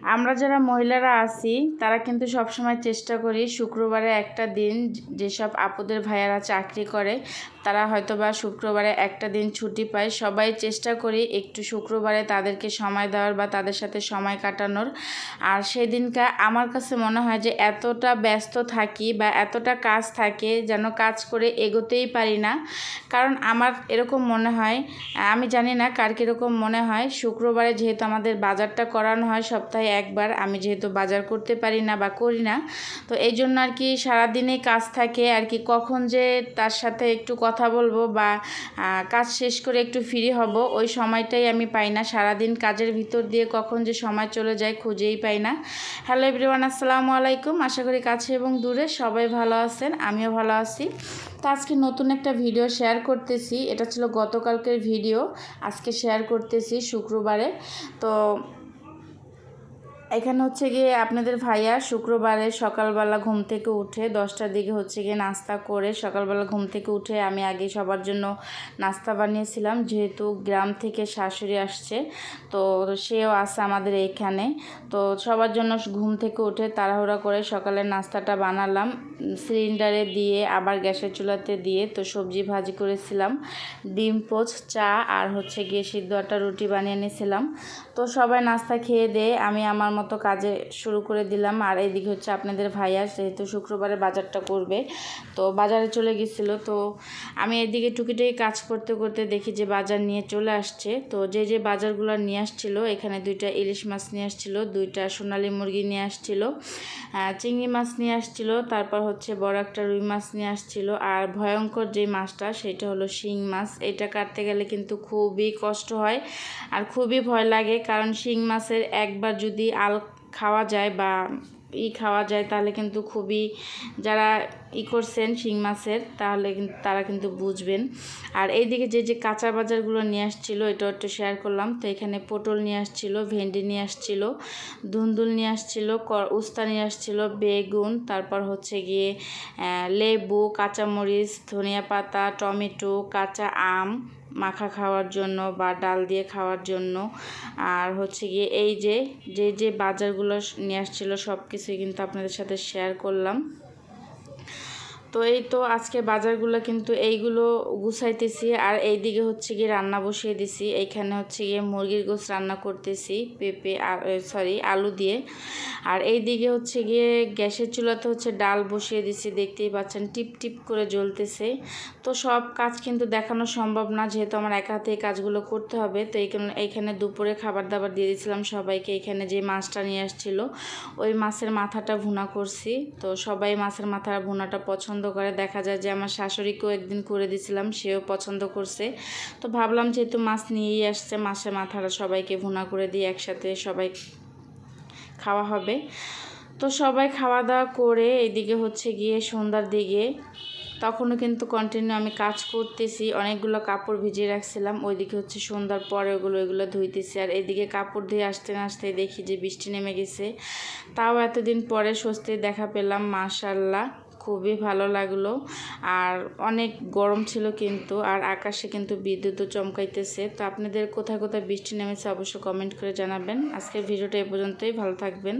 আমরা যারা মহিলারা আছি, তারা কিন্তু সবসময় চেষ্টা করি শুক্রবারে একটা দিন যেসব আপুদের ভাইয়ারা চাকরি করে, তারা হয়তো বা শুক্রবারে একটা দিন ছুটি পায়। সবাই চেষ্টা করি একটু শুক্রবারে তাদেরকে সময় দেওয়ার বা তাদের সাথে সময় কাটানোর। আর সেই দিনকা আমার কাছে মনে হয় যে এতটা ব্যস্ত থাকি বা এতটা কাজ থাকে যেন কাজ করে এগোতেই পারি না। কারণ আমার এরকম মনে হয়, আমি জানি না কার কীরকম মনে হয়, শুক্রবারে যেহেতু আমাদের বাজারটা করানো হয় সপ্তাহে একবার আমি যেহেতু বাজার করতে পারি না বা করি না, তো এই জন্য আর কি সারাদিনে কাজ থাকে। আর কি কখন যে তার সাথে একটু কথা বলব বা কাজ শেষ করে একটু ফ্রি হব, ওই সময়টাই আমি পাই না। সারাদিন কাজের ভিতর দিয়ে কখন যে সময় চলে যায় খুঁজেই পাই না। হ্যালো এভরিওয়ান আসসালামু আলাইকুম। আশা করি কাছে এবং দূরে সবাই ভালো আছেন, আমিও ভালো আছি। তো আজকে নতুন একটা ভিডিও শেয়ার করতেছি। এটা ছিল গতকালকের ভিডিও আজকে শেয়ার করতেছি শুক্রবারে। তো এখানে হচ্ছে গিয়ে আপনাদের ভাইয়া শুক্রবারে সকালবেলা ঘুম থেকে উঠে দশটার দিকে হচ্ছে গিয়ে নাস্তা করে সকালবেলা ঘুম থেকে উঠে আমি আগে সবার জন্য নাস্তা বানিয়েছিলাম, যেহেতু গ্রাম থেকে শাশুড়ি আসছে, তো সেও আসে আমাদের এইখানে তো সবার জন্য ঘুম থেকে উঠে তাড়াহুড়া করে সকালের নাস্তাটা বানালাম, সিলিন্ডারে দিয়ে, আবার গ্যাসের চুলাতে দিয়ে তো সবজি ভাজি করেছিলাম, ডিম, পোচ, চা আর হচ্ছে গিয়ে সিদ্ধ আটা রুটি বানিয়ে নিয়েছিলাম। তো সবাই নাস্তা খেয়ে দিয়ে আমি আমার মতো কাজে শুরু করে দিলাম। আর এইদিকে হচ্ছে আপনাদের ভাইয়া যেহেতু শুক্রবারে বাজারটা করবে, তো বাজারে চলে গেছিল। তো আমি এদিকে টুকিটাকি কাজ করতে করতে দেখি যে বাজার নিয়ে চলে আসছে। তো যে যে বাজারগুলো নিয়ে আসছিল, এখানে দুইটা ইলিশ মাছ নিয়ে আসছিল, দুইটা সোনালি মুরগি নিয়ে আসছিল চিংড়ি মাছ নিয়ে আসছিল, তারপর হচ্ছে বড় একটা রুই মাছ নিয়ে আসছিল। আর ভয়ঙ্কর যে মাছটা, সেটা হলো শিং মাছ। এটা কাটতে গেলে কিন্তু খুবই কষ্ট হয় আর খুবই ভয় লাগে, কারণ শিং মাছের একবার যদি খাওয়া যায় বা ই খাওয়া যায়, তাহলে কিন্তু খুবই যারা ই করছেন শিং মাছের, তাহলে কিন্তু তারা কিন্তু বুঝবেন। আর এইদিকে যে যে কাঁচা বাজারগুলো নিয়ে আসছিল এটা একটু শেয়ার করলাম। তো এখানে পটল নিয়ে আসছিল, ভেন্ডি নিয়ে আসছিল, ধুন্দুল নিয়ে আসছিল উস্তা নিয়ে আসছিল, বেগুন, তারপর হচ্ছে গিয়ে লেবু, কাঁচামরিচ, ধনিয়া পাতা, টমেটো, কাঁচা আম মাখা খাওয়ার জন্য বা ডাল দিয়ে খাওয়ার জন্য। আর হচ্ছে গিয়ে এই যে যে যে বাজারগুলো নিয়ে আসছিল সব কিছুই কিন্তু আপনাদের সাথে শেয়ার করলাম। তো এই তো আজকে বাজারগুলো কিন্তু এইগুলো গুছাইতেছি। আর এই দিকে হচ্ছে গিয়ে রান্না বসিয়ে দিছি। এইখানে হচ্ছে গিয়ে মুরগির গোস রান্না করতেছি, পেঁপে আর সরি আলু দিয়ে। আর এই দিকে হচ্ছে গিয়ে গ্যাসের চুলাতে হচ্ছে ডাল বসিয়ে দিছি, দেখতেই পাচ্ছেন, টিপ টিপ করে জ্বলতেছে। তো সব কাজ কিন্তু দেখানো সম্ভব না, যেহেতু আমার একা হাতে কাজগুলো করতে হবে। তো এইখানে এইখানে দুপুরে খাবার দাবার দিয়ে দিয়েছিলাম সবাইকে। এখানে যে মাছটা নিয়ে আসছিল, ওই মাছের মাথাটা ভুনা করছি। তো সবাই মাছের মাথার ভুনাটা পছন্দ পছন্দ করে। দেখা যায় যে আমার শাশুড়িকেও একদিন করে দিছিলাম, সেও পছন্দ করছে। তো ভাবলাম যেহেতু মাছ নিয়েই আসছে, মাছের মাথাটা সবাইকে ভুনা করে দিয়ে একসাথে সবাই খাওয়া হবে। তো সবাই খাওয়া দাওয়া করে এদিকে হচ্ছে গিয়ে সন্ধ্যার দিকে তখনও কিন্তু কন্টিনিউ আমি কাজ করতেছি, অনেকগুলো কাপড় ভিজিয়ে রাখছিলাম, ওইদিকে হচ্ছে সন্ধ্যার পরে ওগুলো, ওইগুলো ধুইতেছি। আর এদিকে কাপড় ধুয়ে আসতে না আসতে দেখি যে বৃষ্টি নেমে গেছে। তাও এতদিন পরে স্বস্তি দেখা পেলাম মাশাল্লাহ খুবই ভালো লাগল। আর অনেক গরম ছিল কিন্তু, আর আকাশে কিন্তু বিদ্যুৎও চমকাইতেছে। তো আপনাদের কোথায় কোথায় বৃষ্টি নেমেছে অবশ্যই কমেন্ট করে জানাবেন। আজকের ভিডিওটা এ পর্যন্তই, ভালো থাকবেন।